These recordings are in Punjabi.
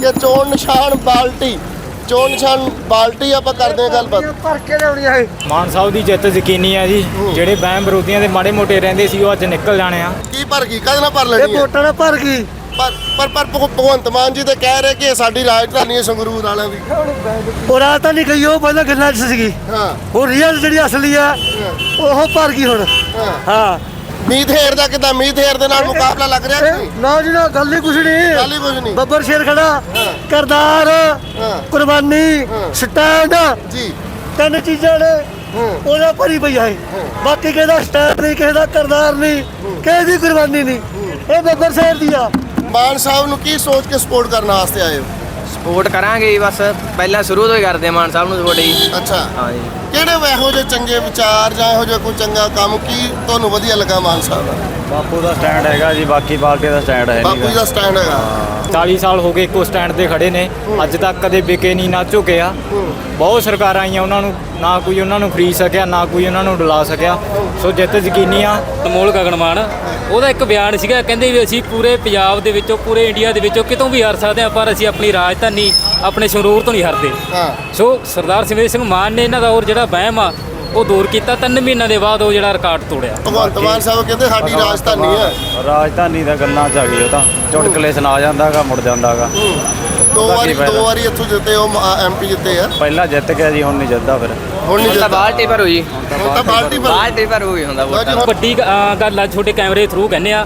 ਕਿ ਚੋਣ ਨਿਸ਼ਾਨ ਬਾਲਟੀ ਚੋਣ ਨਿਸ਼ਾਨ ਬਾਲਟੀ ਆਪਾਂ ਕਰਦੇ ਹਾਂ ਗੱਲਬਾਤ। ਭਰ ਕੇ ਲਿਆਉਣੀ ਹੈ ਮਾਨ ਸਾਹਿਬ ਦੀ ਜਿੱਤ ਯਕੀਨੀ ਆ ਜੀ। ਜਿਹੜੇ ਵਹਿਮ ਵਿਰੋਧੀਆਂ ਦੇ ਮਾੜੇ ਮੋਟੇ ਰਹਿੰਦੇ ਸੀ ਉਹ ਅੱਜ ਨਿਕਲ ਜਾਣੇ ਆ। ਕੀ ਭਰ ਗਈ? ਕਦ ਨਾ ਭਰ ਇਹ ਲੈਣੀ ਹੈ ਵੋਟਾਂ ਨਾਲ ਭਰ ਗਈ। ਪਰ ਪਰ ਪਰ ਭਗ- ਭਗਵੰਤ ਮਾਨ ਜੀ ਤੇ ਕਹਿ ਰਹੇ ਕਿ ਇਹ ਸਾਡੀ ਰਾਜਧਾਨੀ ਹੈ ਸੰਗਰੂਰ ਵਾਲਿਆਂ ਦੀ। ਉਹ ਰਾਤ ਤਾਂ ਨਹੀਂ ਗਈ ਉਹ ਪਹਿਲਾਂ ਗੱਲਾਂ 'ਚ ਸੀਗੀ। ਹਾਂ। ਉਹ ਰੀਅਲ ਜਿਹੜੀ ਅਸਲੀ ਆ ਉਹ ਭਰ ਗਈ ਹੁਣ। ਹਾਂ। ਹਾਂ। ਮੀਤ ਹੇਰ ਦਾ ਕਿਦਾਂ? ਮੀਤ ਹੇਰ ਦੇ ਨਾਲ ਮੁਕਾਬਲਾ ਲੱਗ ਰਿਹਾ ਕਿ ਨਹੀਂ? ਨਾ ਜੀ ਨਾ ਗੱਲ ਹੀ ਕੁਛ ਗੱਲ ਨਹੀਂ ਹੀ ਕੁਝ ਨਹੀਂ। ਬੱਬਰ ਸ਼ੇਰ ਖੜਾ ਕਰਦਾਰ ਹਾਂ। ਕੁਰਬਾਨੀ ਸਟੈਂਡ ਜੀ। ਤਿੰਨ ਚੀਜ਼ਾਂ ਨੇ। ਹੂੰ। ਉਹਦਾ ਭਰੀ ਪਈ ਹੈ। ਬਾਕੀ ਕਿਸੇ ਦਾ ਸਟੈਂਡ ਨਹੀਂ ਕਿਸੇ ਦਾ ਕਰਦਾਰ ਨਹੀਂ ਕਿਸੇ ਦੀ ਕੁਰਬਾਨੀ ਨਹੀਂ। ਇਹ ਬੱਬਰ ਸ਼ੇਰ ਦੀ ਆ। ਮਾਨ ਸਾਹਿਬ ਨੂੰ ਕੀ ਸੋਚ ਕੇ ਸਪੋਰਟ ਕਰਨ ਵਾਸਤੇ ਆਏ ਹੋ? ਸਪੋਰਟ ਕਰਾਂਗੇ ਜੀ ਬਸ। ਪਹਿਲਾਂ ਸ਼ੁਰੂ ਤੋਂ ਹੀ ਕਰਦੇ ਮਾਨ ਸਾਹਿਬ ਨੂੰ ਸਪੋਰਟ ਜੀ। ਅੱਛਾ। ਹਾਂ ਜੀ। ਕਿਹੜੇ ਇਹੋ ਜਿਹੇ ਚੰਗੇ ਵਿਚਾਰ ਜਾਂ ਇਹੋ ਜਿਹਾ ਕੋਈ ਚੰਗਾ ਕੰਮ? ਕੀ ਤੁਹਾਨੂੰ ਵਧੀਆ ਲੱਗਾ ਮਾਨ ਸਾਹਿਬ ਦਾ? ਬਾਪੂ ਦਾ ਸਟੈਂਡ ਹੈਗਾ ਜੀ ਬਾਕੀ ਪਾਰਟੀ ਦਾ ਸਟੈਂਡ ਹੈ ਬਾਪੂ ਜੀ ਦਾ ਸਟੈਂਡ ਹੈਗਾ। 40 ਸਾਲ ਹੋ ਗਏ ਇੱਕੋ ਸਟੈਂਡ ਤੇ ਖੜੇ ਨੇ। ਅੱਜ ਤੱਕ ਕਦੇ ਵਿਕੇ ਨਹੀਂ ਨਾ ਝੁਕੇ ਆ ਬਹੁਤ ਸਰਕਾਰਾਂ ਆਈਆਂ ਉਹਨਾਂ ਨੂੰ ਨਾ ਕੋਈ ਉਹਨਾਂ ਨੂੰ ਖਰੀਦ ਸਕਿਆ ਨਾ ਕੋਈ ਉਹਨਾਂ ਨੂੰ ਡੁਲਾ ਸਕਿਆ। ਸੋ ਜਿੱਤ ਯਕੀਨੀ ਆ। ਅਨਮੋਲ ਗਗਨਮਾਨ ਉਹਦਾ ਇੱਕ ਬਿਆਨ ਸੀਗਾ ਕਹਿੰਦੇ ਵੀ ਅਸੀਂ ਪੂਰੇ ਪੰਜਾਬ ਦੇ ਵਿੱਚੋਂ ਪੂਰੇ ਇੰਡੀਆ ਦੇ ਵਿੱਚੋਂ ਕਿਤੋਂ ਵੀ ਹਾਰ ਸਕਦੇ ਹਾਂ ਪਰ ਅਸੀਂ ਆਪਣੀ ਰਾਜਧਾਨੀ ਆਪਣੇ ਸੰਗਰੂਰ ਤੋਂ ਨਹੀਂ ਹਾਰਦੇ ਹਾਂ। ਸੋ ਸਰਦਾਰ ਸਿਮਰਜੀਤ ਸਿੰਘ ਮਾਨ ਨੇ ਇਹਨਾਂ ਦਾ ਹੋਰ ਜਿਹੜਾ ਵਹਿਮ ਆ ਉਹ ਦੂਰ ਕੀਤਾ। ਤਿੰਨ ਮਹੀਨਿਆਂ ਦੇ ਬਾਅਦ ਉਹ ਜਿਹੜਾ ਰਿਕਾਰਡ ਤੋੜਿਆ। ਭਗਵੰਤ ਮਾਨ ਸਾਹਿਬ ਕਹਿੰਦੇ ਸਾਡੀ ਰਾਜਧਾਨੀ ਹੈ। ਰਾਜਧਾਨੀ ਦਾ ਗੱਲਾਂ ਚ ਆ ਗਈ ਉਹ ਤਾਂ। ਚੁਟਕਲੇ ਸੁਣਾ ਜਾਂਦਾਗਾ ਮੁੜ ਜਾਂਦਾਗਾ। ਦੋ ਵਾਰੀ? ਦੋ ਵਾਰੀ ਇੱਥੋਂ ਜਿੱਤੇ ਉਹ ਐਮਪੀ ਜਿੱਤੇ ਆ। ਪਹਿਲਾਂ ਜਿੱਤ ਗਿਆ ਜੀ ਹੁਣ ਨਹੀਂ ਜਿੱਤਦਾ ਫਿਰ। ਹੁਣ ਨਹੀਂ ਜਿੱਤਦਾ। ਬਾਲਟੀ ਭਰੋ ਜੀ ਹੁਣ ਤਾਂ ਬਾਲਟੀ ਭਰ ਬਾਲਟੀ ਭਰੋ ਹੀ ਹੁੰਦਾ ਵੱਡੀ ਗੱਲ ਆ ਛੋਟੇ ਕੈਮਰੇ ਥਰੂ ਕਹਿੰਦੇ ਆ।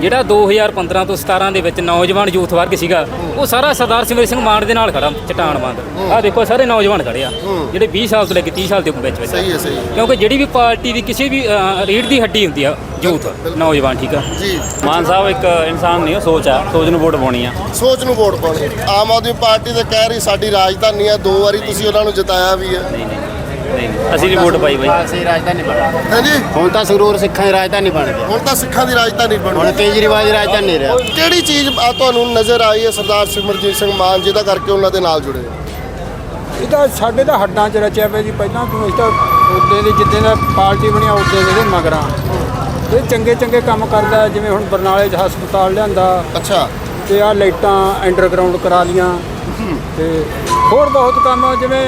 ਜਿਹੜਾ 2015 ਤੋਂ 17 ਦੇ ਵਿੱਚ ਨੌਜਵਾਨ ਯੂਥ ਵਰਗ ਸੀਗਾ ਉਹ ਸਾਰਾ ਸਰਦਾਰ ਸਿਮਰਜੀਤ ਸਿੰਘ ਮਾਨ ਦੇ ਨਾਲ ਖੜਾ ਚਟਾਨ ਬੰਦ। ਆਹ ਦੇਖੋ ਸਾਰੇ ਨੌਜਵਾਨ ਖੜੇ ਆ ਜਿਹੜੇ 20 ਸਾਲ ਤੋਂ ਲੈ ਕੇ 30 ਸਾਲ ਦੇ ਵਿੱਚ ਵਿੱਚ ਸਹੀ ਹੈ ਸਹੀ। ਕਿਉਂਕਿ ਜਿਹੜੀ ਵੀ ਪਾਰਟੀ ਦੀ ਕਿਸੇ ਵੀ ਰੀੜ ਦੀ ਹੱਡੀ ਹੁੰਦੀ ਆ ਯੂਥ ਨੌਜਵਾਨ ਠੀਕ ਆ? ਜੀ। ਮਾਨ ਸਾਹਿਬ ਇੱਕ ਇਨਸਾਨ ਨਹੀਂ ਉਹ ਸੋਚ ਆ ਸੋਚ ਨੂੰ ਵੋਟ ਪਾਉਣੀ ਆ। ਸੋਚ ਨੂੰ ਵੋਟ ਪਾਉਣੀ। ਆਮ ਆਦਮੀ ਪਾਰਟੀ ਤੇ ਕਹਿ ਰਹੀ ਸਾਡੀ ਰਾਜਧਾਨੀ ਹੈ ਦੋ ਵਾਰੀ ਤੁਸੀਂ ਉਹਨਾਂ ਨੂੰ ਜਿਤਾਇਆ ਵੀ ਹੈ ਨਹੀਂ ਨਹੀਂ। ਨਹੀਂ ਅਸੀਂ ਨਹੀਂ ਵੋਟ ਪਾਈ ਬਾਈ। ਅਸੀਂ ਰਾਜਧਾਨੀ ਬਣ ਹਾਂਜੀ? ਹੁਣ ਤਾਂ ਸੰਗਰੂਰ ਸਿੱਖਾਂ ਦੀ ਰਾਜਧਾਨੀ ਬਣ ਗਿਆ ਹੁਣ ਤਾਂ ਸਿੱਖਾਂ ਦੀ ਰਾਜਧਾਨੀ ਹੁਣ ਬਣੀ ਕੇਜਰੀਵਾਲ ਦੀ ਰਾਜਧਾਨੀ ਨਹੀਂ ਰਿਹਾ ਕਿਹੜੀ ਚੀਜ਼ ਆ ਤੁਹਾਨੂੰ ਨਜ਼ਰ ਆਈ ਹੈ ਸਰਦਾਰ ਸਿਮਰਜੀਤ ਸਿੰਘ ਮਾਨ ਜਿਹਦਾ ਕਰਕੇ ਉਹਨਾਂ ਦੇ ਨਾਲ ਜੁੜੇ? ਇਹ ਤਾਂ ਸਾਡੇ ਤਾਂ ਹੱਡਾਂ 'ਚ ਰਚਿਆ ਪਿਆ ਜੀ। ਪਹਿਲਾਂ ਤੋਂ ਇਸ ਤਾਂ ਉਦੋਂ ਦੇ ਜਿੱਦਾਂ ਦਾ ਪਾਰਟੀ ਬਣਿਆ ਉਦੋਂ ਦੇ ਮਗਰਾਂ। ਇਹ ਚੰਗੇ ਚੰਗੇ ਕੰਮ ਕਰਦਾ ਜਿਵੇਂ ਹੁਣ ਬਰਨਾਲੇ 'ਚ ਹਸਪਤਾਲ ਲਿਆਂਦਾ। ਅੱਛਾ। ਤੇ ਆ ਲਾਈਟਾਂ ਅੰਡਰਗਰਾਉਂਡ ਕਰਾ ਲੀਆਂ। ਤੇ ਹੋਰ ਬਹੁਤ ਕੰਮ ਜਿਵੇਂ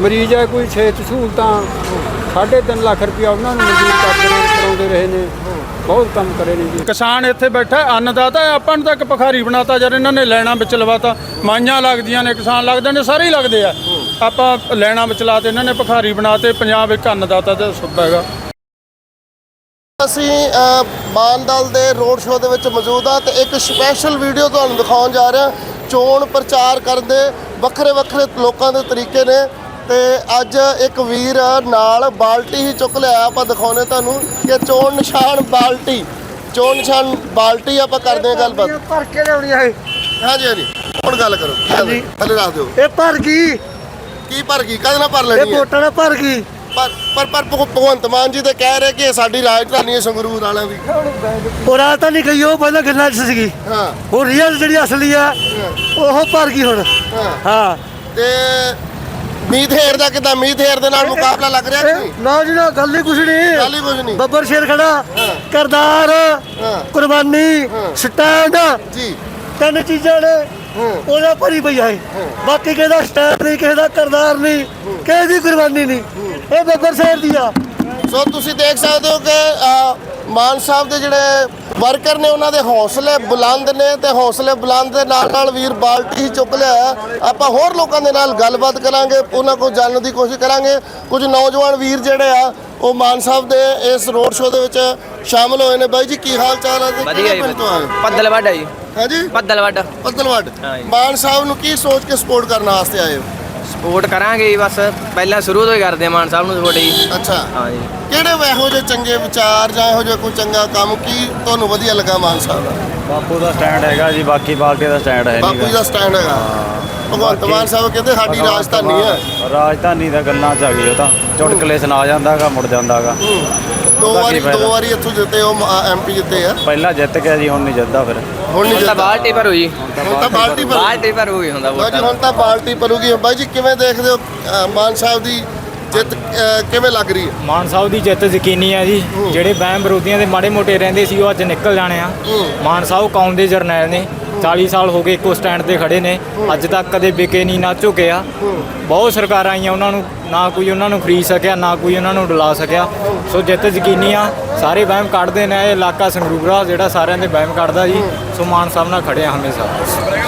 ਮਰੀਜ਼ ਹੈ ਕੋਈ ਸਿਹਤ ਸਹੂਲਤਾਂ ਸਾਢੇ ਤਿੰਨ ਲੱਖ ਰੁਪਇਆ ਉਹਨਾਂ ਨੂੰ ਮਨਜ਼ੂਰ ਕਰਦੇ ਰਹੇ ਕਰਾਉਂਦੇ ਰਹੇ ਨੇ। ਬਹੁਤ ਕੰਮ ਕਰੇ ਨੇ ਜੀ। ਕਿਸਾਨ ਇੱਥੇ ਬੈਠਾ ਅੰਨਦਾਤਾ ਹੈ, ਆਪਾਂ ਨੂੰ ਤਾਂ ਇੱਕ ਭਖਾਰੀ ਬਣਾਤਾ ਜਦ ਇਹਨਾਂ ਨੇ ਲੈਣਾ ਵਿੱਚ ਲਵਾਤਾ। ਮਾਈਆਂ ਲੱਗਦੀਆਂ ਨੇ ਕਿਸਾਨ ਲੱਗਦੇ ਨੇ ਸਾਰੇ ਹੀ ਲੱਗਦੇ ਆ। ਆਪਾਂ ਲੈਣਾ ਵਿੱਚ ਲਾਤੇ ਇਹਨਾਂ ਨੇ ਭਖਾਰੀ ਬਣਾਤੇ ਪੰਜਾਬ ਇੱਕ ਅੰਨਦਾਤਾ ਦਾ ਸੁੱਤਾ ਹੈਗਾ। ਅਸੀਂ ਅ, ਮਾਨ ਦਲ ਦੇ ਰੋਡ ਸ਼ੋਅ ਦੇ ਵਿੱਚ ਮੌਜੂਦ ਹਾਂ ਤੇ ਇੱਕ ਸਪੈਸ਼ਲ ਵੀਡੀਓ ਤੁਹਾਨੂੰ ਦਿਖਾਉਣ ਜਾ ਰਹੇ। ਹਾਂ ਚੋਣ ਪ੍ਰਚਾਰ ਕਰਨ ਦੇ ਵੱਖਰੇ ਵੱਖਰੇ ਲੋਕਾਂ ਦੇ ਤਰੀਕੇ ਨੇ। ਤੇ ਅੱਜ ਇੱਕ ਵੀਰ ਨਾਲ ਬਾਲਟੀ ਹੀ ਚੁੱਕ ਲਿਆ। ਆਪਾਂ ਦਿਖਾਉਨੇ ਤੁਹਾਨੂੰ ਕਿ ਚੋਣ ਨਿਸ਼ਾਨ ਬਾਲਟੀ ਚੋਣ ਨਿਸ਼ਾਨ ਬਾਲਟੀ ਆਪਾਂ ਕਰਦੇ ਹਾਂ ਗੱਲਬਾਤ। ਭਰ ਕੇ ਲਿਆਉਣੀ ਹੈ ਹਾਂਜੀ ਹਾਂਜੀ। ਹੁਣ ਗੱਲ ਕਰੋ ਕੀ ਗੱਲ ਹੈ? ਥੱਲੇ ਰੱਖ ਦਿਓ। ਇਹ ਭਰ ਗਈ। ਕੀ ਭਰ ਗਈ? ਕਦ ਨਾ ਭਰ ਇਹ ਲੈਣੀ ਹੈ? ਵੋਟਾਂ ਨਾਲ ਭਰ ਗਈ। ਪਰ ਪਰ ਪਰ ਭਗ- ਭਗਵੰਤ ਮਾਨ ਜੀ ਤੇ ਕਹਿ ਰਹੇ ਕਿ ਇਹ ਸਾਡੀ ਰਾਜਧਾਨੀ ਹੈ ਸੰਗਰੂਰ ਵਾਲਿਆਂ ਦੀ। ਉਹ ਰਾਤ ਤਾਂ ਨਹੀਂ ਗਈ ਉਹ ਪਹਿਲਾਂ ਗੱਲਾਂ 'ਚ ਸੀਗੀ। ਹਾਂ। ਉਹ ਰੀਅਲ ਜਿਹੜੀ ਅਸਲੀ ਆ ਉਹ ਭਰ ਗਈ ਹੁਣ। ਹਾਂ। ਹਾਂ। ਤੇ ਮੀਤ ਹੇਰ ਦਾ ਕਿਦਾਂ? ਮੀਤ ਹੇਰ ਦੇ ਨਾਲ ਮੁਕਾਬਲਾ ਲੱਗ ਰਿਹਾ ਕਿ ਨਹੀਂ ਨਾ ਜੀ ਨਾ ਗੱਲ ਹੀ ਕੁਛ ਗੱਲ ਨਹੀਂ ਹੀ ਕੁਝ ਨਹੀਂ। ਬੱਬਰ ਸ਼ੇਰ ਖੜਾ ਕਰਦਾਰ। ਕੁਰਬਾਨੀ ਸਟੈਂਡ ਜੀ। ਤਿੰਨ ਚੀਜ਼ਾਂ ਨੇ। ਉਹਦਾ ਭਰੀ ਪਈ ਹੈ। ਬਾਕੀ ਕਿਸੇ ਦਾ ਸਟੈਂਡ ਨਹੀਂ ਕਿਸੇ ਦਾ ਕਰਦਾਰ ਨਹੀਂ ਕਿਸੇ ਦੀ ਕੁਰਬਾਨੀ ਨਹੀਂ। ਇਹ ਬੱਬਰ ਸ਼ੇਰ ਦੀ ਆ। ਸੋ ਤੁਸੀਂ ਦੇਖ ਸਕਦੇ ਹੋ ਕਿ ਮਾਨ ਸਾਹਿਬ ਦੇ ਜਿਹੜੇ ਵਰਕਰ ਨੇ ਉਹਨਾਂ ਦੇ ਹੌਸਲੇ ਬੁਲੰਦ ਨੇ ਤੇ ਹੌਸਲੇ ਬੁਲੰਦ ਦੇ ਨਾਲ ਨਾਲ ਵੀਰ ਬਾਲਟੀ ਹੀ ਚੁੱਕ ਲਿਆ। ਆਪਾਂ ਹੋਰ ਲੋਕਾਂ ਦੇ ਨਾਲ ਗੱਲਬਾਤ ਕਰਾਂਗੇ ਉਹਨਾਂ ਕੋਲ ਜਾਣਨ ਦੀ ਕੋਸ਼ਿਸ਼ ਕਰਾਂਗੇ। ਕੁਝ ਨੌਜਵਾਨ ਵੀਰ ਜਿਹੜੇ ਆ ਉਹ ਮਾਨ ਸਾਹਿਬ ਦੇ ਇਸ ਰੋਡ ਸ਼ੋਅ ਦੇ ਵਿੱਚ ਸ਼ਾਮਲ ਹੋਏ ਨੇ। ਬਾਈ ਜੀ ਕੀ ਹਾਲ ਚਾਲ ਹੈ ਵਧੀਆ ਜੀ ਪਿੰਡ ਤੋਂ ਆਏ ਹੋ? ਪੱਦਲ ਵੱਡਾ ਜੀ। ਹਾਂਜੀ ਪੱਦਲ ਵੱਡਾ ਪੱਤਲਵੱਡ ਹਾਂ ਜੀ। ਮਾਨ ਸਾਹਿਬ ਨੂੰ ਕੀ ਸੋਚ ਕੇ ਸਪੋਰਟ ਕਰਨ ਵਾਸਤੇ ਆਏ ਹੋ? ਸਪੋਰਟ ਕਰਾਂਗੇ ਜੀ ਬਸ। ਪਹਿਲਾਂ ਸ਼ੁਰੂ ਤੋਂ ਹੀ ਕਰਦੇ ਮਾਨ ਸਾਹਿਬ ਨੂੰ ਸਪੋਰਟ ਜੀ। ਅੱਛਾ। ਹਾਂ ਜੀ। ਕਿਹੜੇ ਵੇ ਇਹੋ ਜਿਹੇ ਚੰਗੇ ਵਿਚਾਰ ਜਾਂ ਇਹੋ ਜਿਹਾ ਕੋਈ ਚੰਗਾ ਕੰਮ ਕੀ ਤੁਹਾਨੂੰ ਵਧੀਆ ਲੱਗਾ ਮਾਨ ਸਾਹਿਬ ਦਾ? ਬਾਪੂ ਦਾ ਸਟੈਂਡ ਹੈਗਾ ਜੀ ਬਾਕੀ ਪਾਰਟੀ ਦਾ ਸਟੈਂਡ ਹੈ ਬਾਪੂ ਦਾ ਸਟੈਂਡ ਹੈਗਾ। ਭਗਵੰਤ ਮਾਨ ਸਾਹਿਬ ਕਹਿੰਦੇ ਸਾਡੀ ਰਾਜਧਾਨੀ ਹੈ। ਰਾਜਧਾਨੀ ਦਾ ਗੱਲਾਂ ਚ ਆ ਗਈ ਉਹ ਤਾਂ। ਚੁਟਕਲੇ ਸੁਣਾ ਜਾਂਦਾਗਾ ਮੁੜ ਜਾਂਦਾਗਾ। ਦੋ ਵਾਰੀ? ਦੋ ਵਾਰੀ ਇੱਥੋਂ ਜਿੱਤੇ ਉਹ ਐਮਪੀ ਜਿੱਤੇ ਆ। ਪਹਿਲਾਂ ਜਿੱਤ ਗਿਆ ਜੀ ਹੁਣ ਨਹੀਂ ਜਿੱਤਦਾ ਫਿਰ। ਹੁਣ ਨਹੀਂ ਤਾਂ ਜਿੱਤਦਾ। ਬਾਲਟੀ ਭਰੋ ਜੀ ਹੁਣ ਤਾਂ ਬਾਲਟੀ ਭਰ ਬਾਲਟੀ ਭਰੋ ਹੀ ਹੁੰਦਾ ਲਓ ਜੀ ਵੋਟਾਂ ਹੁਣ ਤਾਂ ਬਾਲਟੀ ਭਰੂਗੀ ਬਾਈ ਜੀ ਕਿਵੇਂ ਦੇਖਦੇ ਹੋ ਅ, ਮਾਨ ਸਾਹਿਬ ਦੀ ਜਿੱਤ ਅ, ਕਿਵੇਂ ਲੱਗ ਰਹੀ ਹੈ? ਮਾਨ ਸਾਹਿਬ ਦੀ ਜਿੱਤ ਯਕੀਨੀ ਆ ਜੀ। ਜਿਹੜੇ ਵਹਿਮ ਵਿਰੋਧੀਆਂ ਦੇ ਮਾੜੇ ਮੋਟੇ ਰਹਿੰਦੇ ਸੀ ਉਹ ਅੱਜ ਨਿਕਲ ਜਾਣੇ ਆ। ਮਾਨ ਸਾਹਿਬ ਕੌਮ ਦੇ ਜਰਨੈਲ ਨੇ। 40 ਸਾਲ ਹੋ ਗਏ ਇੱਕੋ ਸਟੈਂਡ ਤੇ ਖੜੇ ਨੇ। ਅੱਜ ਤੱਕ ਕਦੇ ਵਿਕੇ ਨਹੀਂ ਨਾ ਝੁਕੇ ਆ ਬਹੁਤ ਸਰਕਾਰਾਂ ਆਈਆਂ ਉਹਨਾਂ ਨੂੰ ਨਾ ਕੋਈ ਉਹਨਾਂ ਨੂੰ ਖਰੀਦ ਸਕਿਆ ਨਾ ਕੋਈ ਉਹਨਾਂ ਨੂੰ ਡੁਲਾ ਸਕਿਆ। ਸੋ ਜਿੱਤ ਯਕੀਨੀ ਆ ਸਾਰੇ ਵਹਿਮ ਕੱਢਦੇ ਨੇ ਇਹ ਇਲਾਕਾ ਸੰਗਰੂਰਾ ਜਿਹੜਾ ਸਾਰਿਆਂ ਦੇ ਵਹਿਮ ਕੱਢਦਾ ਜੀ। ਸੋ ਮਾਨ ਸਾਹਿਬ ਨਾਲ ਖੜੇ ਆ ਹਮੇਸ਼ਾ।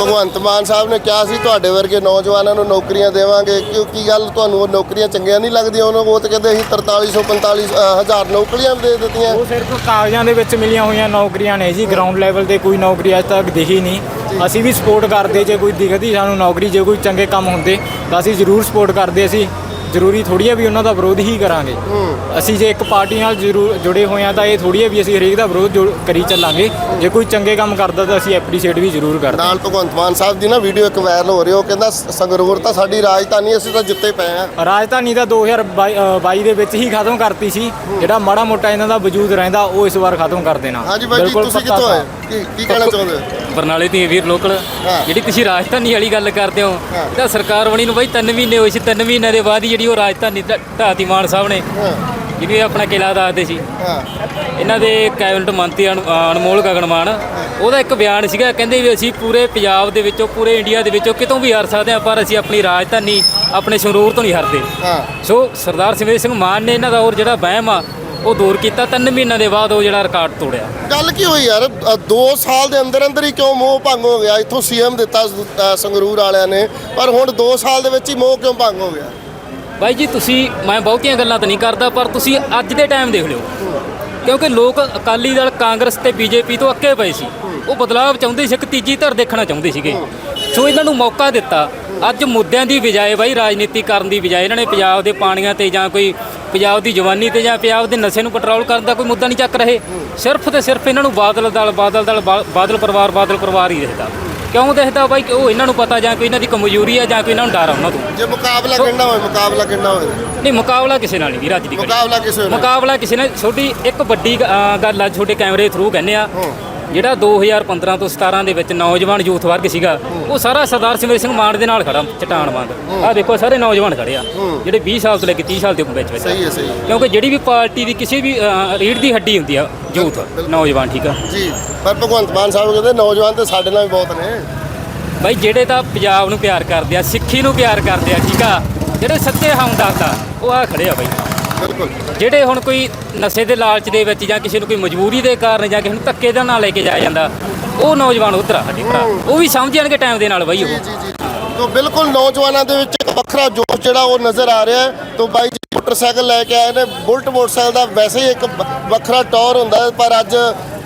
ਭਗਵੰਤ ਮਾਨ ਸਾਹਿਬ ਨੇ ਕਿਹਾ ਸੀ ਤੁਹਾਡੇ ਵਰਗੇ ਨੌਜਵਾਨਾਂ ਨੂੰ ਨੌਕਰੀਆਂ ਦੇਵਾਂਗੇ। ਕਿਉਂ ਕੀ ਗੱਲ? ਤੁਹਾਨੂੰ ਉਹ ਨੌਕਰੀਆਂ ਚੰਗੀਆਂ ਨਹੀਂ ਲੱਗਦੀਆਂ? ਉਹਨਾਂ ਉਹ ਤਾਂ ਕਹਿੰਦੇ ਅਸੀਂ 4300 45 ਹਜ਼ਾਰ ਨੌਕਰੀਆਂ ਦੇ ਦਿੱਤੀਆਂ। ਉਹ ਸਿਰਫ ਕਾਗਜ਼ਾਂ ਦੇ ਵਿੱਚ ਮਿਲੀਆਂ ਹੋਈਆਂ ਨੌਕਰੀਆਂ ਨੇ ਜੀ। ਗਰਾਊਂਡ ਲੈਵਲ ਤੇ ਕੋਈ ਨੌਕਰੀ ਅੱਜ ਤੱਕ ਦਿਖੀ ਨਹੀਂ। ਅਸੀਂ ਵੀ ਸਪੋਰਟ ਕਰਦੇ ਜੇ ਕੋਈ ਦਿਖਦੀ ਸਾਨੂੰ ਨੌਕਰੀ ਜੇ ਕੋਈ ਚੰਗੇ ਕੰਮ ਹੁੰਦੇ ਤਾਂ ਅਸੀਂ ਜ਼ਰੂਰ ਸਪੋਰਟ ਕਰਦੇ ਅਸੀਂ। ਜ਼ਰੂਰੀ ਥੋੜੀ ਹੈ ਵੀ ਉਹਨਾਂ ਦਾ ਵਿਰੋਧ ਹੀ ਕਰਾਂਗੇ। ਅਸੀਂ ਜੇ ਇੱਕ ਪਾਰਟੀ ਨਾਲ ਜੁੜੇ ਹੋਏ ਆ ਤਾਂ ਇਹ ਥੋੜੀ ਹੈ ਵੀ ਅਸੀਂ ਹਰੇਕ ਦਾ ਵਿਰੋਧ ਕਰੀ ਚੱਲਾਂਗੇ। ਜੇ ਕੋਈ ਚੰਗੇ ਕੰਮ ਕਰਦਾ ਤਾਂ ਅਸੀਂ ਐਪਰੀਸ਼ੀਏਟ ਵੀ ਜ਼ਰੂਰ ਕਰਦੇ ਨਾਲ ਭਗਵੰਤ ਮਾਨ ਸਾਹਿਬ ਦੀ ਨਾ ਵੀਡੀਓ ਇੱਕ ਵਾਇਰਲ ਹੋ ਰਹੀ ਉਹ ਕਹਿੰਦਾ ਸੰਗਰੂਰ ਤਾਂ ਸਾਡੀ ਰਾਜਧਾਨੀ ਅਸੀਂ ਤਾਂ ਜਿੱਤੇ ਪਏ ਆ ਰਾਜਧਾਨੀ ਦਾ 2022 ਦੇ ਵਿੱਚ ਹੀ ਖਤਮ ਕਰਤੀ ਸੀ। ਜਿਹੜਾ ਮਾੜਾ ਮੋਟਾ ਇਹਨਾਂ ਦਾ ਵਜੂਦ ਰਹਿੰਦਾ ਉਹ ਇਸ ਵਾਰ ਖਤਮ ਕਰ ਦੇਣਾ। ਹਾਂਜੀ ਬਾਈ ਜੀ ਤੁਸੀਂ ਕਿੱਥੋਂ ਆਏ? ਕੀ ਕਹਿਣਾ ਚਾਹੁੰਦੇ ਹੋ? ਬਰਨਾਲੇ ਦੀ ਵੀਰ ਲੋਕਲ। ਹਾਂ। ਜਿਹੜੀ ਤੁਸੀਂ ਰਾਜਧਾਨੀ ਵਾਲੀ ਗੱਲ ਕਰਦੇ ਹੋ ਹਾਂ। ਤਾਂ ਸਰਕਾਰ ਬਣੀ ਨੂੰ ਬਾਈ 3 ਮਹੀਨੇ ਹੋਏ ਸੀ 3 ਮਹੀਨਿਆਂ ਦੇ ਬਾਅਦ ਹੀ ਜਿਹੜੀ ਉਹ ਰਾਜਧਾਨੀ ਢ- ਢਾਤੀ ਮਾਨ ਸਾਹਿਬ ਨੇ ਹਾਂ। ਜਿਹਨੂੰ ਇਹ ਆਪਣਾ ਕਿਲਾ ਦੱਸਦੇ ਸੀ। ਹਾਂ। ਇਹਨਾਂ ਦੇ ਕੈਬਨਿਟ ਮੰਤਰੀ ਅਨ- ਅਨਮੋਲ ਗਗਨਮਾਨ ਉਹਦਾ ਇੱਕ ਬਿਆਨ ਸੀਗਾ ਕਹਿੰਦੇ ਵੀ ਅਸੀਂ ਪੂਰੇ ਪੰਜਾਬ ਦੇ ਵਿੱਚੋਂ ਪੂਰੇ ਇੰਡੀਆ ਦੇ ਵਿੱਚੋਂ ਕਿਤੋਂ ਵੀ ਹਾਰ ਸਕਦੇ ਹਾਂ ਪਰ ਅਸੀਂ ਆਪਣੀ ਰਾਜਧਾਨੀ ਆਪਣੇ ਸੰਗਰੂਰ ਤੋਂ ਨਹੀਂ ਹਾਰਦੇ। ਹਾਂ। ਸੋ ਸਰਦਾਰ ਸਿਮਰਜੀਤ ਸਿੰਘ ਮਾਨ ਨੇ ਇਹਨਾਂ ਦਾ ਹੋਰ ਜਿਹੜਾ ਵਹਿਮ ਆ ਉਹ ਦੂਰ ਕੀਤਾ ਤਿੰਨ ਮਹੀਨਿਆਂ ਦੇ ਬਾਅਦ ਉਹ ਜਿਹੜਾ ਰਿਕਾਰਡ ਤੋੜਿਆ। ਗੱਲ ਕੀ ਹੋਈ ਯਾਰ? 2 ਸਾਲ ਦੇ ਅੰਦਰ ਅੰਦਰ ਹੀ ਕਿਉਂ ਮੋਹ ਭੰਗ ਹੋ ਗਿਆ? ਇੱਥੋਂ ਸੀਐਮ ਦਿੱਤਾ ਸੰਗਰੂਰ ਵਾਲਿਆਂ ਨੇ। ਪਰ ਹੁਣ 2 ਸਾਲ ਦੇ ਵਿੱਚ ਹੀ ਮੋਹ ਕਿਉਂ ਭੰਗ ਹੋ ਗਿਆ? ਬਾਈ ਜੀ ਤੁਸੀਂ ਮੈਂ ਬਹੁਤੀਆਂ ਗੱਲਾਂ ਤਾਂ ਨਹੀਂ ਕਰਦਾ ਪਰ ਤੁਸੀਂ ਅੱਜ ਦੇ ਟਾਈਮ ਦੇਖ ਲਿਓ। ਕਿਉਂਕਿ ਲੋਕ ਅਕਾਲੀ ਦਲ, ਕਾਂਗਰਸ ਤੇ ਬੀਜੇਪੀ ਤੋਂ ਅੱਕੇ ਪਏ ਸੀ। ਉਹ ਬਦਲਾਅ ਚਾਹੁੰਦੇ ਸੀ, ਇੱਕ ਤੀਜੀ ਧਰ ਦੇਖਣਾ ਚਾਹੁੰਦੇ ਸੀਗੇ। ਸੋ ਇਹਨਾਂ ਨੂੰ ਮੌਕਾ ਦਿੱਤਾ। ਅੱਜ ਮੁੱਦਿਆਂ ਦੀ ਬਜਾਏ ਬਾਈ, ਰਾਜਨੀਤੀ ਕਰਨ ਦੀ ਬਜਾਏ ਇਹਨਾਂ ਨੇ ਪੰਜਾਬ ਦੇ ਪਾਣੀਆਂ ਤੇ ਜਾਂ ਕੋਈ ਪੰਜਾਬ ਦੀ ਜਵਾਨੀ ਤੇ ਜਾਂ ਪੰਜਾਬ ਦੇ ਨਸ਼ੇ ਨੂੰ ਕੰਟਰੋਲ ਕਰਨ ਦਾ ਕੋਈ ਮੁੱਦਾ ਨਹੀਂ ਚੱਕ ਰਹੇ। ਸਿਰਫ ਤੇ ਸਿਰਫ ਇਹਨਾਂ ਨੂੰ ਬਾਦਲ ਦਲ ਬਾਦਲ ਦਲ ਬਾਦਲ ਪਰਿਵਾਰ ਬਾਦਲ ਪਰਿਵਾਰ ਹੀ ਦਿਖਦਾ ਕਿਉਂ ਦਿਖਦਾ ਬਾਈ ਕਿ ਉਹ ਇਹਨਾਂ ਨੂੰ ਪਤਾ ਜਾਂ ਕੋਈ ਇਹਨਾਂ ਦੀ ਕਮਜ਼ੋਰੀ ਆ ਜਾਂ ਕੋਈ ਇਹਨਾਂ ਨੂੰ ਡਰ ਆ ਉਹਨਾਂ ਤੋਂ? ਜੇ ਮੁਕਾਬਲਾ ਕਿੰਨਾ ਹੋਵੇ ਮੁਕਾਬਲਾ ਕਿੰਨਾ ਹੋਵੇ? ਨਹੀਂ ਮੁਕਾਬਲਾ ਕਿਸੇ ਨਾਲ ਨਹੀਂ ਵੀਰ ਅੱਜ ਦੀ ਘੜੀ। ਮੁਕਾਬਲਾ ਕਿਸੇ ਨਾਲ। ਮੁਕਾਬਲਾ ਕਿਸੇ ਨਾਲ ਛੋਟੀ ਇੱਕ ਵੱਡੀ ਗ- ਅਹ ਗੱਲ ਆ ਤੁਹਾਡੇ ਕੈਮਰੇ ਥਰੂ ਕਹਿੰਦੇ ਆ। ਜਿਹੜਾ 2015 ਤੋਂ 17 ਦੇ ਵਿੱਚ ਨੌਜਵਾਨ ਯੂਥ ਵਰਗ ਸੀਗਾ ਉਹ ਸਾਰਾ ਸਰਦਾਰ ਸਿਮਰਜੀਤ ਸਿੰਘ ਮਾਨ ਦੇ ਨਾਲ ਖੜਾ ਚਟਾਨ ਬੰਦ ਆਹ ਦੇਖੋ ਸਾਰੇ ਨੌਜਵਾਨ ਖੜੇ ਆ ਜਿਹੜੇ 20 ਸਾਲ ਤੋਂ ਲੈ ਕੇ 30 ਸਾਲ ਦੇ ਵਿੱਚ ਵਿੱਚ ਆ। ਸਹੀ ਹੈ ਸਹੀ। ਕਿਉਂਕਿ ਜਿਹੜੀ ਵੀ ਪਾਰਟੀ ਦੀ ਕਿਸੇ ਵੀ ਰੀੜ੍ਹ ਦੀ ਹੱਡੀ ਹੁੰਦੀ ਆ ਯੂਥ ਨੌਜਵਾਨ ਠੀਕ ਆ? ਜੀ ਪਰ ਭਗਵੰਤ ਮਾਨ ਸਾਹਿਬ ਕਹਿੰਦੇ ਨੌਜਵਾਨ ਤੇ ਸਾਡੇ ਨਾਲ ਵੀ ਬਹੁਤ ਨੇ। ਬਾਈ ਜਿਹੜੇ ਤਾਂ ਪੰਜਾਬ ਨੂੰ ਪਿਆਰ ਕਰਦੇ ਆ ਸਿੱਖੀ ਨੂੰ ਪਿਆਰ ਕਰਦੇ ਆ ਠੀਕ ਆ? ਜਿਹੜੇ ਸੱਚੇ ਹਮਦਰਦ ਆ ਉਹ ਆ ਖੜੇ ਆ ਬਾਈ। ਬਿਲਕੁਲ। ਜਿਹੜੇ ਹੁਣ ਕੋਈ ਨਸ਼ੇ ਦੇ ਲਾਲਚ ਦੇ ਵਿੱਚ ਜਾਂ ਕਿਸੇ ਨੂੰ ਕੋਈ ਮਜਬੂਰੀ ਦੇ ਕਾਰਨ ਜਾਂ ਕਿਸੇ ਨੂੰ ਧੱਕੇ ਦੇ ਨਾਲ ਲੈ ਕੇ ਜਾਇਆ ਜਾਂਦਾ ਉਹ ਨੌਜਵਾਨ ਉਧਰ ਆ ਸਾਡੇ ਭਰਾ। ਉਹ ਵੀ ਸਮਝ ਜਾਣਗੇ ਟਾਈਮ ਦੇ ਨਾਲ ਬਾਈ ਉਹ। ਜੀ ਜੀ ਜੀ। ਤੋਂ ਬਿਲਕੁਲ ਨੌਜਵਾਨਾਂ ਦੇ ਵਿੱਚ ਇੱਕ ਵੱਖਰਾ ਜੋਸ਼ ਜਿਹੜਾ ਉਹ ਨਜ਼ਰ ਆ ਰਿਹਾ ਹੈ। ਤੋਂ ਬਾਈ ਜੀ ਮੋਟਰਸਾਈਕਲ ਲੈ ਕੇ ਆਏ ਨੇ। ਬੁਲਟ ਮੋਟਰਸਾਈਕਲ ਦਾ ਵੈਸੇ ਹੀ ਇੱਕ ਵੱਖਰਾ ਟੌਰ ਹੁੰਦਾ ਪਰ ਅੱਜ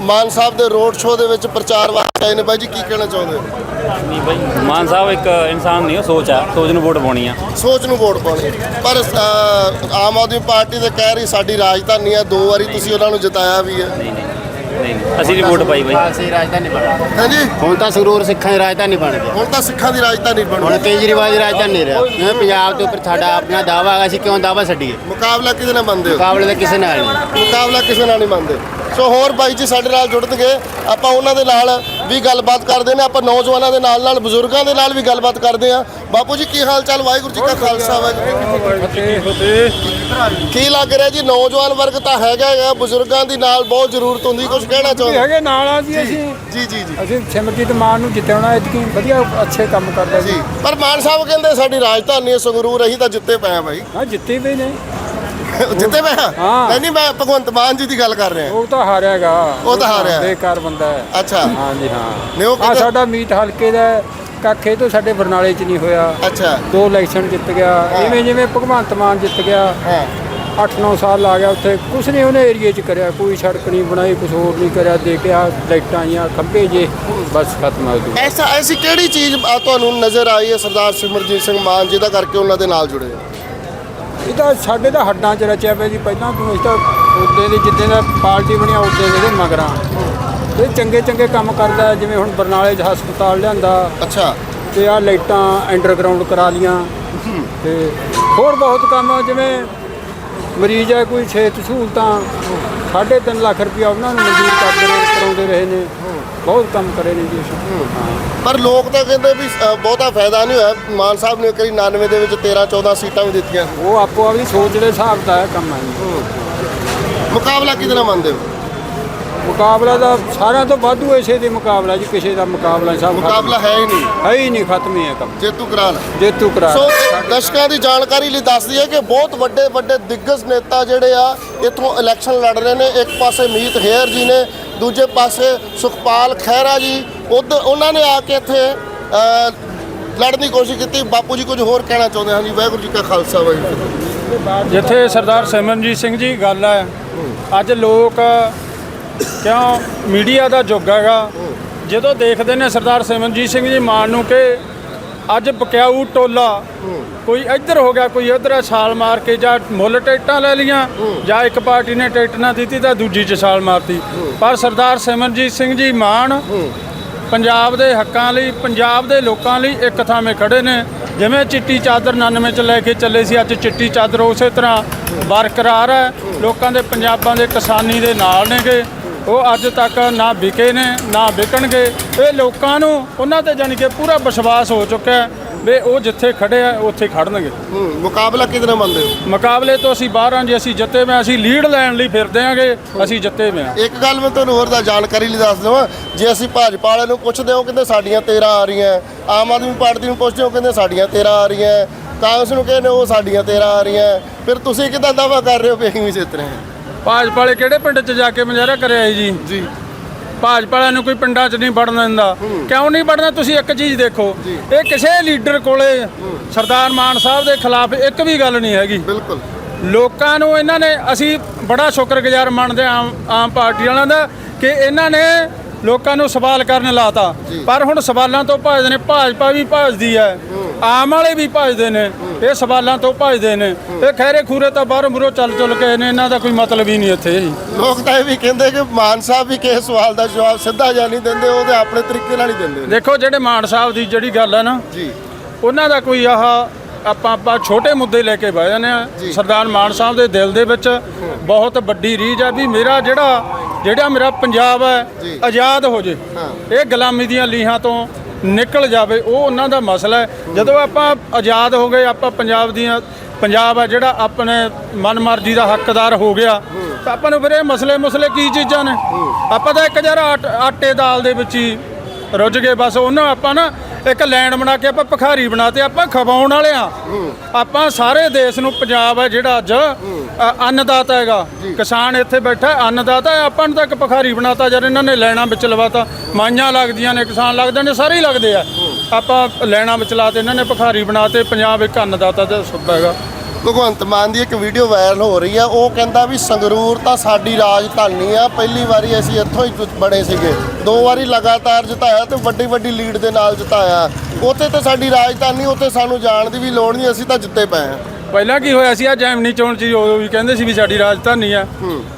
ਮਾਨ ਸਾਹਿਬ ਦੇ ਰੋਡ ਸ਼ੋਅ ਦੇ ਵਿੱਚ ਪ੍ਰਚਾਰ ਵਾਸਤੇ ਆਏ ਨੇ। ਬਾਈ ਜੀ ਕੀ ਕਹਿਣਾ ਚਾਹੁੰਦੇ ਹੋ? ਮਾਨ ਸਾਹਿਬ ਇੱਕ ਇਨਸਾਨ ਨਹੀਂ ਉਹ ਸੋਚ ਆ। ਸੋਚ ਨੂੰ ਵੋਟ ਪਾਉਣੀ ਆ। ਸੋਚ ਨੂੰ ਵੋਟ ਪਾਉਣੀ ਪਰ ਅ, ਆਮ ਆਦਮੀ ਪਾਰਟੀ ਤੇ ਕਹਿ ਰਹੀ ਸਾਡੀ ਰਾਜਧਾਨੀ ਹੈ ਦੋ ਵਾਰੀ ਤੁਸੀਂ ਉਹਨਾਂ ਨੂੰ ਜਿਤਾਇਆ ਵੀ ਹੈ। ਨਹੀਂ ਨਹੀਂ। ਨਹੀਂ ਅਸੀਂ ਵੋਟ ਪਾਈ ਬਾਈ। ਖਾਲਸੇ ਦੀ ਰਾਜਧਾਨੀ ਬਣ ਹਾਂਜੀ। ਹੁਣ ਤਾਂ ਸੰਗਰੂਰ ਸਿੱਖਾਂ ਦੀ ਰਾਜਧਾਨੀ ਬਣ ਗਿਆ ਹੁਣ ਤਾਂ ਸਿੱਖਾਂ ਦੀ ਰਾਜਧਾਨੀ ਹੁਣ ਬਣ ਗਈ। ਕੇਜਰੀਵਾਲ ਦੀ ਰਾਜਧਾਨੀ ਨਹੀਂ ਰਿਹਾ। ਜਿਵੇਂ ਪੰਜਾਬ ਦੇ ਉੱਪਰ ਸਾਡਾ ਆਪਣਾ ਦਾਵਾ ਹੈਗਾ ਅਸੀਂ ਕਿਉਂ ਦਾਵਾ ਛੱਡੀਏ? ਮੁਕਾਬਲਾ ਕਿਹਦੇ ਨਾਲ ਮੰਨਦੇ ਹੋ? ਮੁਕਾਬਲੇ ਤਾਂ ਕਿਸੇ ਨਾਲ ਨਹੀਂ। ਮੁਕਾਬਲਾ ਕਿਸੇ ਨਾਲ ਨਹੀਂ ਮੰਨਦੇ। ਸੋ ਹੋਰ ਬਾਈ ਜੀ ਸਾਡੇ ਨਾਲ ਜੁੜਨਗੇ। ਆਪਾਂ ਉਹਨਾਂ ਦੇ ਨਾਲ ਵੀ ਗੱਲਬਾਤ ਕਰਦੇ ਨੇ ਆਪਾਂ ਨੌਜਵਾਨਾਂ ਦੇ ਨਾਲ ਨਾਲ ਬਜ਼ੁਰਗਾਂ ਦੇ ਨਾਲ ਵੀ ਗੱਲਬਾਤ ਕਰਦੇ ਆ ਬਾਪੂ ਜੀ ਕੀ ਹਾਲ ਚਾਲ? ਵਾਹਿਗੁਰੂ ਜੀ ਕਾ ਖਾਲਸਾ ਵਾਹਿਗੁਰੂ ਜੀ ਕੀ ਫਤਿਹ। ਕੀ ਲੱਗ ਰਿਹਾ ਜੀ? ਨੌਜਵਾਨ ਵਰਗ ਤਾਂ ਹੈਗਾ ਹੈ ਬਜ਼ੁਰਗਾਂ ਦੀ ਨਾਲ ਬਹੁਤ ਜ਼ਰੂਰਤ ਹੁੰਦੀ ਕੁਝ ਕਹਿਣਾ ਚਾਹੁੰਦੇ ਹੈਗੇ ਨਾਲ ਆ ਜੀ ਅਸੀਂ। ਜੀ ਜੀ ਜੀ। ਅਸੀਂ ਸਿਮਰਜੀਤ ਮਾਨ ਨੂੰ ਜਿਤਾਉਣਾ ਇਤਕੀ ਵਧੀਆ ਅੱਛੇ ਕੰਮ ਕਰਦਾ ਜੀ। ਪਰ ਮਾਨ ਸਾਹਿਬ ਕਹਿੰਦੇ ਸਾਡੀ ਰਾਜਧਾਨੀ ਸੰਗਰੂਰ ਅਸੀਂ ਤਾਂ ਜਿੱਤੇ ਪਏ ਆ ਬਾਈ। ਹਾਂ ਜਿੱਤੇ ਵੀ ਨੇ। ਜਿੱਤੇ ਆ ਹਾਂ। ਨਹੀਂ ਨਹੀਂ ਮੈਂ ਭਗਵੰਤ ਮਾਨ ਜੀ ਦੀ ਗੱਲ ਕਰ ਰਿਹਾ। ਉਹ ਤਾਂ ਹਾਰਿਆਗਾ ਉਹ ਤਾਂ ਹਾਰਿਆ। ਬੇਕਾਰ ਬੰਦਾ ਹੈ। ਅੱਛਾ। ਹਾਂ ਜੀ ਹਾਂ। ਨਹੀਂ, ਉਹ ਆ ਕਹਿੰਦਾ- ਸਾਡਾ ਮੀਤ ਹਲਕੇ ਦਾ ਹੈ, ਕੱਖ ਇਹ ਤੋਂ ਸਾਡੇ ਬਰਨਾਲੇ 'ਚ ਨਹੀਂ ਹੋਇਆ। ਅੱਛਾ। ਦੋ ਇਲੈਕਸ਼ਨ ਜਿੱਤ ਗਿਆ। ਜਿਵੇਂ ਜਿਵੇਂ ਭਗਵੰਤ ਮਾਨ ਜਿੱਤ ਗਿਆ। ਹਾਂ। 8-9 ਸਾਲ ਲਾ ਗਿਆ ਉੱਥੇ। ਕੁਛ ਨਹੀਂ ਉਹਨੇ ਏਰੀਏ 'ਚ ਕਰਿਆ। ਕੋਈ ਸੜਕ ਨਹੀਂ ਬਣਾਈ ਕੁਛ ਹੋਰ ਨਹੀਂ ਕਰਿਆ। ਦੇ ਕੇ ਆ ਲਾਈਟਾਂ ਆਈਆਂ ਖੰਭੇ ਜੇ। ਬਸ ਖਤਮ ਹੋ ਗਈ ਐਸਾ ਐਸੀ ਕਿਹੜੀ ਚੀਜ਼ ਆ ਤੁਹਾਨੂੰ ਨਜ਼ਰ ਆਈ ਹੈ ਸਰਦਾਰ ਸਿਮਰਜੀਤ ਸਿੰਘ ਮਾਨ ਜਿਹਦਾ ਕਰਕੇ ਉਹਨਾਂ ਦੇ ਨਾਲ ਜੁੜੇ ਹੋ? ਇਹ ਤਾਂ ਸਾਡੇ ਤਾਂ ਹੱਡਾਂ 'ਚ ਰਚਿਆ ਪਿਆ ਜੀ। ਪਹਿਲਾਂ ਤੋਂ ਇਸ ਤਾਂ ਉਦੋਂ ਦੀ ਜਿੱਦਾਂ ਦਾ ਪਾਰਟੀ ਬਣਿਆ ਉਦੋਂ ਦੇ ਇਹਦੇ ਮਗਰਾਂ। ਇਹ ਚੰਗੇ ਚੰਗੇ ਕੰਮ ਕਰਦਾ ਜਿਵੇਂ ਹੁਣ ਬਰਨਾਲੇ 'ਚ ਹਸਪਤਾਲ ਲਿਆਂਦਾ। ਅੱਛਾ। ਤੇ ਆ ਲਾਈਟਾਂ ਅੰਡਰਗਰਾਉਂਡ ਕਰਾ ਲੀਆਂ। ਤੇ ਹੋਰ ਬਹੁਤ ਕੰਮ ਜਿਵੇਂ ਮਰੀਜ਼ ਹੈ ਕੋਈ ਸਿਹਤ ਸਹੂਲਤਾਂ। 3.5 ਲੱਖ ਰੁਪਇਆ ਉਹਨਾਂ ਨੂੰ ਮਨਜ਼ੂਰ ਕਰਦੇ ਰਹੇ ਕਰਾਉਂਦੇ ਰਹੇ ਨੇ। ਬਹੁਤ ਕੰਮ ਕਰੇ ਨੇ ਜੀ ਅਸੀਂ। ਹਾਂ। ਪਰ ਲੋਕ ਤਾਂ ਕਹਿੰਦੇ ਵੀ ਅ, ਬਹੁਤਾ ਫਾਇਦਾ ਨਹੀਂ ਹੋਇਆ। ਮਾਨ ਸਾਹਿਬ ਨੇ ਕਰੀ 99 ਦੇ ਵਿੱਚ 13 14 ਸੀਟਾਂ ਵੀ ਦਿੱਤੀਆਂ। ਉਹ ਆਪੋ ਆਪਣੀ ਸੋਚ ਦੇ ਹਿਸਾਬ ਦਾ ਹੈ ਕੰਮ ਹੈ ਜੀ। ਮੁਕਾਬਲਾ ਕਿਹਦੇ ਨਾਲ ਮੰਨਦੇ ਹੋ? ਮੁਕਾਬਲਾ ਦਾ ਸਾਰਿਆਂ ਤੋਂ ਵਾਧੂ ਇਸੇ ਦੇ ਮੁਕਾਬਲਾ ਜੀ ਕਿਸੇ ਦਾ ਮੁਕਾਬਲਾ ਸਭ ਖਤਮ। ਮੁਕਾਬਲਾ ਹੈ ਹੀ ਨਹੀਂ। ਹੈ ਹੀ ਨਹੀਂ ਖਤਮ ਹੀ ਹੈ ਕੰਮ। ਜੇਤੂ ਕਰਾਲ ਜੇਤੂ ਕਰਾ ਸੋ ਦਰਸ਼ਕਾਂ ਦੀ ਜਾਣਕਾਰੀ ਲਈ ਦੱਸ ਦਈਏ ਕਿ ਬਹੁਤ ਵੱਡੇ ਵੱਡੇ ਦਿੱਗਜ ਨੇਤਾ ਜਿਹੜੇ ਆ ਇੱਥੋਂ ਇਲੈਕਸ਼ਨ ਲੜ ਰਹੇ ਨੇ। ਇੱਕ ਪਾਸੇ ਮੀਤ ਹੇਅਰ ਜੀ ਨੇ ਦੂਜੇ ਪਾਸੇ ਸੁਖਪਾਲ ਖਹਿਰਾ ਜੀ ਉਧ ਉਹਨਾਂ ਨੇ ਆ ਕੇ ਇੱਥੇ ਲੜਨ ਦੀ ਕੋਸ਼ਿਸ਼ ਕੀਤੀ। ਬਾਪੂ ਜੀ ਕੁਝ ਹੋਰ ਕਹਿਣਾ ਚਾਹੁੰਦੇ ਹਨ? ਜੀ ਵਾਹਿਗੁਰੂ ਜੀ ਕਾ ਖਾਲਸਾ, ਵਾਹਿਗੁਰੂ ਜੀ ਜਿੱਥੇ ਸਰਦਾਰ ਸਿਮਰਨਜੀਤ ਸਿੰਘ ਜੀ, ਗੱਲ ਹੈ, ਅੱਜ ਲੋਕ ਕਿਉਂ ਮੀਡੀਆ ਦਾ ਯੁੱਗ ਹੈਗਾ? ਜਦੋਂ ਦੇਖਦੇ ਨੇ ਸਰਦਾਰ ਸਿਮਰਨਜੀਤ ਸਿੰਘ ਜੀ ਮਾਨ ਨੂੰ ਕਿ ਅੱਜ ਬਕਿਆਊ ਟੋਲਾ। ਕੋਈ ਇੱਧਰ ਹੋ ਗਿਆ, ਕੋਈ ਇੱਧਰ ਛਾਲ ਮਾਰ ਕੇ ਜਾਂ ਮੁੱਲ ਟਿਕਟਾਂ ਲੈ ਲੀਆਂ ਜਾਂ ਇੱਕ ਪਾਰਟੀ ਨੇ ਟਿਕਟ ਨਾ ਦਿੱਤੀ ਤਾਂ ਦੂਜੀ 'ਚ ਛਾਲ ਮਾਰਤੀ। ਪਰ ਸਰਦਾਰ ਸਿਮਰਜੀਤ ਸਿੰਘ ਜੀ ਮਾਨ ਪੰਜਾਬ ਦੇ ਹੱਕਾਂ ਲਈ, ਪੰਜਾਬ ਦੇ ਲੋਕਾਂ ਲਈ ਇੱਕ ਥਾਵੇਂ ਖੜੇ ਨੇ। ਜਿਵੇਂ ਚਿੱਟੀ ਚਾਦਰ 99 ਚ ਲੈ ਕੇ ਚੱਲੇ ਸੀ, ਅੱਜ ਚਿੱਟੀ ਚਾਦਰ ਉਸੇ ਤਰ੍ਹਾਂ ਬਰਕਰਾਰ ਹੈ। ਲੋਕਾਂ ਦੇ ਪੰਜਾਬਾਂ ਦੇ ਕਿਸਾਨੀ ਦੇ ਨਾਲ ਨੇਗੇ। ਉਹ ਅੱਜ ਤੱਕ ਨਾ ਵਿਕੇ ਨੇ ਨਾ ਵਿਕਣਗੇ। ਇਹ ਲੋਕਾਂ ਨੂੰ ਉਹਨਾਂ ਤੇ ਜਾਣੀ ਕਿ ਪੂਰਾ ਵਿਸ਼ਵਾਸ ਹੋ ਚੁੱਕਾ ਹੈ ਵੀ ਉਹ ਜਿੱਥੇ ਖੜੇ ਆ ਉੱਥੇ ਖੜਨਗੇ। ਹੂੰ ਮੁਕਾਬਲਾ ਕਿਹਦੇ ਮੰਨਦੇ ਹੋ? ਮੁਕਾਬਲੇ ਤੋਂ ਅਸੀਂ ਬਾਹਰ ਹਾਂ ਜੀ ਅਸੀਂ ਜਿੱਤੇ ਮੈਂ ਅਸੀਂ ਲੀਡ ਲੈਣ ਲਈ ਫਿਰਦੇ ਆਂਗੇ ਅਸੀਂ ਜਿੱਤੇ ਮੈਂ ਇੱਕ ਗੱਲ ਮੈਂ ਤੁਹਾਨੂੰ ਹੋਰ ਦਾ ਜਾਣਕਾਰੀ ਲਈ ਦੱਸ ਦਵਾਂ ਜੇ ਅਸੀਂ ਭਾਜਪਾ ਵਾਲਿਆਂ ਨੂੰ ਪੁੱਛਦੇ ਹਾਂ ਕਹਿੰਦੇ ਸਾਡੀਆਂ 13 ਆ ਰਹੀਆਂ ਆਮ ਆਦਮੀ ਪਾਰਟੀ ਨੂੰ ਪੁੱਛਦੇ ਹੋ ਕਹਿੰਦੇ ਸਾਡੀਆਂ 13 ਆ ਰਹੀਆਂ ਕਾਂਗਰਸ ਨੂੰ ਕਹਿੰਦੇ ਉਹ ਸਾਡੀਆਂ 13 ਆ ਰਹੀਆਂ ਫਿਰ ਤੁਸੀਂ ਕਿਦਾਂ ਦਾਵਾ ਕਰ ਰਹੇ ਹੋ ਵੀ ਅਸੀਂ ਵੀ ਜਿੱਤ ਰਹੇ ਹਾਂ? ਭਾਜਪਾ ਵਾਲੇ ਕਿਹੜੇ ਪਿੰਡ 'ਚ ਜਾ ਕੇ ਮੁਜ਼ਾਹਰਾ ਕਰਿਆ ਜੀ? ਜੀ। ਭਾਜਪਾ ਵਾਲਿਆਂ ਨੂੰ ਕੋਈ ਪਿੰਡਾਂ 'ਚ ਨਹੀਂ ਵੜਨ ਦਿੰਦਾ। ਕਿਉਂ ਨਹੀਂ ਵੜਨਾ? ਤੁਸੀਂ ਇੱਕ ਚੀਜ਼ ਦੇਖੋ। ਇਹ ਕਿਸੇ ਲੀਡਰ ਕੋਲੇ ਸਰਦਾਰ ਮਾਨ ਸਾਹਿਬ ਦੇ ਖਿਲਾਫ ਇੱਕ ਵੀ ਗੱਲ ਨਹੀਂ ਹੈਗੀ। ਬਿਲਕੁਲ। ਲੋਕਾਂ ਨੂੰ ਇਹਨਾਂ ਨੇ ਅਸੀਂ ਬੜਾ ਸ਼ੁਕਰਗੁਜ਼ਾਰ ਮੰਨਦੇ ਆਮ ਆਮ ਪਾਰਟੀ ਵਾਲਿਆਂ ਦਾ ਕਿ ਇਹਨਾਂ ਨੇ ਲੋਕਾਂ ਨੂੰ ਸਵਾਲ ਕਰਨ ਲਾਤਾ। ਪਰ ਹੁਣ ਸਵਾਲਾਂ ਤੋਂ ਭੱਜਦੇ ਨੇ ਭਾਜਪਾ ਵੀ ਭੱਜਦੀ ਹੈ। ਆਮ ਵਾਲੇ ਵੀ ਭੱਜਦੇ ਨੇ ਇਹ ਸਵਾਲਾਂ ਤੋਂ ਭੱਜਦੇ ਨੇ। ਇਹ ਖੈਰੇ ਖੂਰੇ ਤਾਂ ਬਾਹਰ ਮੁਰੋ ਚੱਲ ਚੁੱਲ ਕੇ ਨੇ ਇਹਨਾਂ ਦਾ ਕੋਈ ਮਤਲਬ ਹੀ ਨਹੀਂ ਇੱਥੇ ਲੋਕ ਤਾਂ ਇਹ ਵੀ ਕਹਿੰਦੇ ਕਿ ਮਾਨ ਸਾਹਿਬ ਵੀ ਕਿਸੇ ਸਵਾਲ ਦਾ ਜਵਾਬ ਸਿੱਧਾ ਜਾਂ ਨਹੀਂ ਦਿੰਦੇ ਉਹ ਤੇ ਆਪਣੇ ਤਰੀਕੇ ਨਾਲ ਹੀ ਦਿੰਦੇ ਨੇ। ਦੇਖੋ ਜਿਹੜੇ ਮਾਨ ਸਾਹਿਬ ਦੀ ਜਿਹੜੀ ਗੱਲ ਹੈ ਨਾ ਜੀ। ਉਹਨਾਂ ਦਾ ਕੋਈ ਆਹ ਆਪਾਂ ਆਪਾਂ ਛੋਟੇ ਮੁੱਦੇ ਲੈ ਕੇ ਬਹਿ ਜਾਂਦੇ ਆ। ਸਰਦਾਰ ਮਾਨ ਸਾਹਿਬ ਦੇ ਦਿਲ ਦੇ ਵਿੱਚ ਬਹੁਤ ਵੱਡੀ ਰੀਝ ਆ ਵੀ ਮੇਰਾ ਜਿਹੜਾ ਜਿਹੜਾ ਮੇਰਾ ਪੰਜਾਬ ਹੈ ਆਜ਼ਾਦ ਹੋ ਜੇ। ਇਹ ਗੁਲਾਮੀ ਦੀਆਂ ਲੀਹਾਂ ਤੋਂ ਨਿਕਲ ਜਾਵੇ, ਉਹ ਉਹਨਾਂ ਦਾ ਮਸਲਾ ਹੈ। ਜਦੋਂ ਆਪਾਂ ਆਜ਼ਾਦ ਹੋ ਗਏ, ਆਪਾਂ ਪੰਜਾਬ ਦੀਆਂ ਪੰਜਾਬ ਆ ਜਿਹੜਾ ਆਪਣੇ ਮਨਮਰਜ਼ੀ ਦਾ ਹੱਕਦਾਰ ਹੋ ਗਿਆ, ਤਾਂ ਆਪਾਂ ਨੂੰ ਫਿਰ ਇਹ ਮਸਲੇ ਮੁਸਲੇ ਕੀ ਚੀਜ਼ਾਂ ਨੇ? ਆਪਾਂ ਤਾਂ ਇੱਕ ਜਰਾ ਆਟੇ ਦਾਲ ਦੇ ਵਿੱਚ ਹੀ ਰੁੱਝ ਗਏ ਬਸ ਉਹਨਾਂ ਆਪਾਂ ਨਾ ਇੱਕ ਲੈਂਡ ਬਣਾ ਕੇ ਆਪਾਂ ਭਖਾਰੀ ਬਣਾਤੇ ਆਪਾਂ ਖਵਾਉਣ ਵਾਲੇ ਆ ਆਪਾਂ ਸਾਰੇ ਦੇਸ਼ ਨੂੰ ਪੰਜਾਬ ਹੈ ਜਿਹੜਾ ਅੱਜ ਅ, ਅੰਨਦਾਤਾ ਹੈਗਾ। ਕਿਸਾਨ ਇੱਥੇ ਬੈਠਾ ਹੈ, ਅੰਨਦਾਤਾ ਹੈ, ਆਪਾਂ ਨੂੰ ਤਾਂ ਇੱਕ ਭਖਾਰੀ ਬਣਾਤਾ ਜਦ ਇਹਨਾਂ ਨੇ ਲੈਣਾ ਵਿੱਚ ਲਵਾਤਾ। ਮਾਈਆਂ ਲੱਗਦੀਆਂ ਨੇ ਕਿਸਾਨ ਲੱਗਦੇ ਨੇ ਸਾਰੇ ਹੀ ਲੱਗਦੇ ਆ। ਆਪਾਂ ਲੈਣਾ ਵਿੱਚ ਲਾਤੇ ਇਹਨਾਂ ਨੇ ਭਖਾਰੀ ਬਣਾਤੇ ਪੰਜਾਬ ਇੱਕ ਅੰਨਦਾਤਾ ਦਾ ਸੂਬਾ ਹੈਗਾ। ਭਗਵੰਤ ਮਾਨ ਦੀ ਇੱਕ ਵੀਡੀਓ ਵਾਇਰਲ ਹੋ ਰਹੀ ਆ। ਉਹ ਕਹਿੰਦਾ ਵੀ ਸੰਗਰੂਰ ਤਾਂ ਸਾਡੀ ਰਾਜਧਾਨੀ ਆ। ਪਹਿਲੀ ਵਾਰੀ ਅਸੀਂ ਇੱਥੋਂ ਹੀ ਬਣੇ ਸੀਗੇ। ਦੋ ਵਾਰੀ ਲਗਾਤਾਰ ਜਿਤਾਇਆ ਤੇ ਵੱਡੀ ਵੱਡੀ ਲੀਡ ਦੇ ਨਾਲ ਜਿਤਾਇਆ। ਉੱਥੇ ਤਾਂ ਸਾਡੀ ਰਾਜਧਾਨੀ ਉੱਥੇ ਸਾਨੂੰ ਜਾਣ ਦੀ ਵੀ ਲੋੜ ਨਹੀਂ ਅਸੀਂ ਤਾਂ ਜਿੱਤੇ ਪਏ ਆ। ਪਹਿਲਾਂ ਕੀ ਹੋਇਆ ਸੀ ਆ ਜੈਮਨੀ ਚੋਣ ਚ ਉਦੋਂ ਵੀ ਕਹਿੰਦੇ ਸੀ ਵੀ ਸਾਡੀ ਰਾਜਧਾਨੀ ਆ।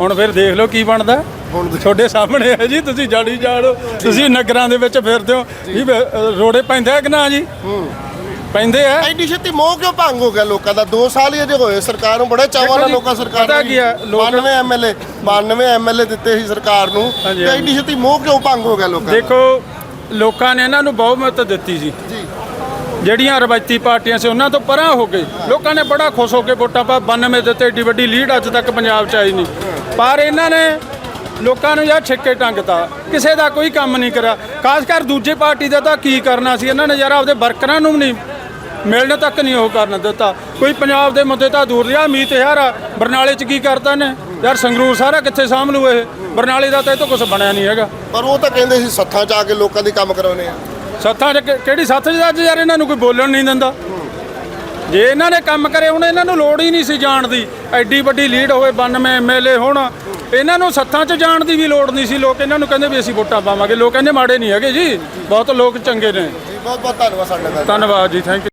ਹੁਣ ਫਿਰ ਦੇਖ ਲਓ ਕੀ ਬਣਦਾ। ਹੁਣ ਤੁਹਾਡੇ ਸਾਹਮਣੇ ਹੈ ਜੀ ਤੁਸੀਂ ਜਾੜੀ ਜਾੜੋ। ਤੁਸੀਂ ਨਗਰਾਂ ਦੇ ਵਿੱਚ ਫਿਰਦੇ ਹੋ। ਵੀ ਰੋੜੇ ਪੈਂਦੇ ਆ ਕਿ ਨਾ ਜੀ? ਪੈਂਦੇ ਆ। ਐਡੀ ਛੇਤੀ ਮੋਹ ਕਿਉਂ ਭੰਗ ਹੋ ਗਿਆ ਲੋਕਾਂ ਦਾ? 2 ਸਾਲ ਹੀ ਅਜੇ ਹੋਏ ਸਰਕਾਰ ਨੂੰ ਬੜੇ ਚਾਵਾਂ ਨਾਲ ਲੋਕਾਂ ਸਰਕਾਰ ਪਤਾ ਕੀ ਲੋਕ- 92 ਐਮਐਲਏ 92 ਐਮਐਲਏ ਦਿੱਤੇ ਸੀ ਸਰਕਾਰ ਨੂੰ। ਹਾਂਜੀ, ਤੇ ਹਾਂਜੀ। ਐਡੀ ਛੇਤੀ ਮੋਹ ਕਿਉਂ ਭੰਗ ਹੋ ਗਿਆ ਲੋਕਾਂ ਦਾ? ਦੇਖੋ ਲੋਕਾਂ ਨੇ ਇਹਨਾਂ ਨੂੰ ਬਹੁਮਤ ਦਿੱਤੀ ਸੀ। ਜੀ। ਜਿਹੜੀਆਂ ਰਵਾਇਤੀ ਪਾਰਟੀਆਂ ਸੀ ਉਹਨਾਂ ਤੋਂ ਪਰਾਂ ਹੋ ਗਏ। ਲੋਕਾਂ ਨੇ ਬੜਾ ਖੁਸ਼ ਹੋ ਕੇ ਵੋਟਾਂ ਪਾ 92 ਦਿੱਤੇ ਏਡੀ ਵੱਡੀ ਲੀਡ ਅੱਜ ਤੱਕ ਪੰਜਾਬ 'ਚ ਆਈ ਨਹੀਂ। ਪਰ ਇਹਨਾਂ ਨੇ ਲੋਕਾਂ ਨੂੰ ਯਾਰ ਛਿੱਕੇ ਟੰਗਤਾ। ਕਿਸੇ ਦਾ ਕੋਈ ਕੰਮ ਨਹੀਂ ਕਰਿਆ। ਖਾਸ ਕਰ ਦੂਜੇ ਪਾਰਟੀ ਦਾ ਤਾਂ ਕੀ ਕਰਨਾ ਸੀ? ਇਹਨਾਂ ਨੇ ਯਾਰ ਆਪਦੇ ਵਰਕਰਾਂ ਨੂੰ ਵੀ ਨਹੀਂ ਮਿਲਣ ਤੱਕ ਨਹੀਂ ਉਹ ਕਰਨ ਦਿੱਤਾ। ਕੋਈ ਪੰਜਾਬ ਦੇ ਮੁੱਦੇ ਤਾਂ ਦੂਰ ਰਿਹਾ। ਮੀਤ ਯਾਰ ਬਰਨਾਲੇ 'ਚ ਕੀ ਕਰਦਾ ਨੇ? ਯਾਰ ਸੰਗਰੂਰ ਸਾਰਾ ਕਿੱਥੇ ਸਾਂਭ ਲੂ ਇਹ? ਬਰਨਾਲੇ ਦਾ ਤਾਂ ਇਹ ਤੋਂ ਕੁਝ ਬਣਿਆ ਨਹੀਂ ਹੈਗਾ। ਪਰ ਉਹ ਤਾਂ ਕਹਿੰਦੇ ਸੀ ਸੱਥਾਂ 'ਚ ਆ ਕੇ ਲੋਕਾਂ ਦੇ ਕੰਮ ਕਰਾਉਣੇ ਆ। ਸੱਥਾਂ 'ਚ ਕਿਹੜੀ ਸੱਥ 'ਚ? ਅੱਜ ਯਾਰ ਇਹਨਾਂ ਨੂੰ ਕੋਈ ਬੋਲਣ ਨਹੀਂ ਦਿੰਦਾ। ਜੇ ਇਹਨਾਂ ਨੇ ਕੰਮ ਕਰੇ ਹੁਣ ਇਹਨਾਂ ਨੂੰ ਲੋੜ ਹੀ ਨਹੀਂ ਸੀ ਜਾਣ ਦੀ। ਐਡੀ ਵੱਡੀ ਲੀਡ ਹੋਵੇ 92 ਐਮਐਲਏ ਹੁਣ। ਇਹਨਾਂ ਨੂੰ ਸੱਥਾਂ 'ਚ ਜਾਣ ਦੀ ਵੀ ਲੋੜ ਨਹੀਂ ਸੀ। ਲੋਕ ਇਹਨਾਂ ਨੂੰ ਕਹਿੰਦੇ ਵੀ ਅਸੀਂ ਵੋਟਾਂ ਪਾਵਾਂਗੇ। ਲੋਕ ਕਹਿੰਦੇ ਮਾੜੇ ਨਹੀਂ ਹੈਗੇ ਜੀ। ਬਹੁਤ ਲੋਕ ਚੰਗੇ ਨੇ। ਜੀ ਬਹੁਤ ਬਹੁਤ ਧੰਨਵਾਦ ਸਾਡੇ ਨਾਲ। ਧੰਨਵਾਦ ਜੀ ਥੈਂਕ ਯੂ